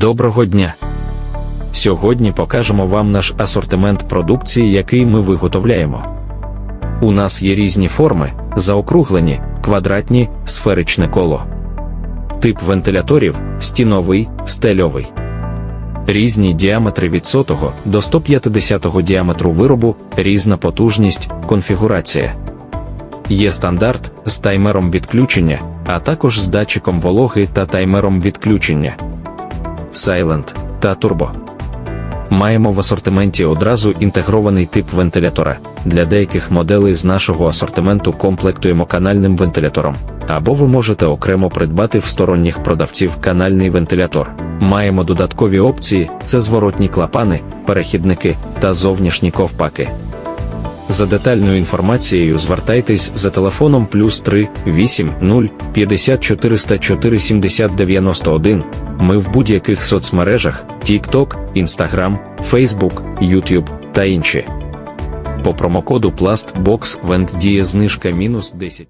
Доброго дня! Сьогодні покажемо вам наш асортимент продукції, який ми виготовляємо. У нас є різні форми: заокруглені, квадратні, сферичне коло. Тип вентиляторів стіновий, стельовий. Різні діаметри від сотого до 150 діаметру виробу, різна потужність, конфігурація. Є стандарт з таймером відключення, а також з датчиком вологи та таймером відключення. Silent та Turbo. Маємо в асортименті одразу інтегрований тип вентилятора. Для деяких моделей з нашого асортименту комплектуємо канальним вентилятором, або ви можете окремо придбати в сторонніх продавців канальний вентилятор. Маємо додаткові опції: це зворотні клапани, перехідники та зовнішні ковпаки. За детальною інформацією звертайтесь за телефоном плюс 3 8 0 50 404 70 91. Ми в будь-яких соцмережах TikTok, Instagram, Facebook, YouTube та інші. По промокоду PlastBox Vent діє знижка мінус 10.